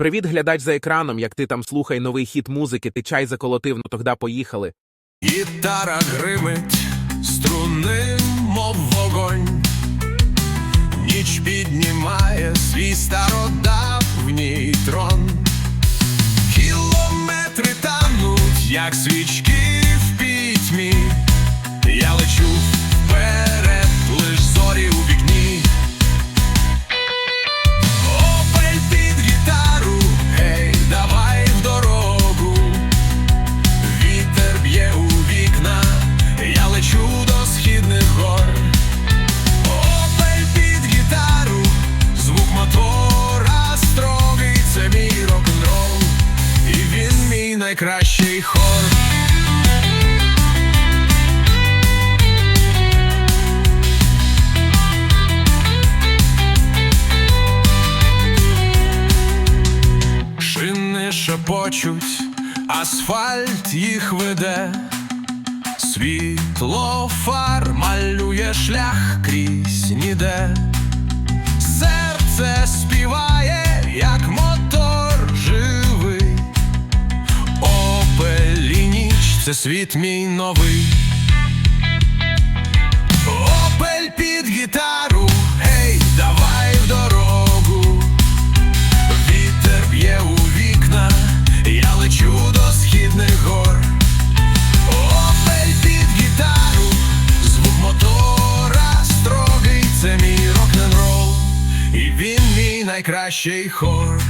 Привіт, глядач за екраном, як ти там слухай новий хіт музики, ти чай заколотив, ну тогда поїхали. Гітара гримить, струни, мов вогонь, ніч піднімає свій стародавній трон. Кілометри тануть, як свічки в пітьмі. Я лечу вперед, найкращий хор. Шини шепочуть, асфальт їх веде, світло фар малює шлях крізь ніде, це світ мій новий. Опель під гітару, гей, давай в дорогу. Вітер б'є у вікна, я лечу до східних гор. Опель під гітару, звук мотора строгий, це мій рок-н-рол, і він мій найкращий хор.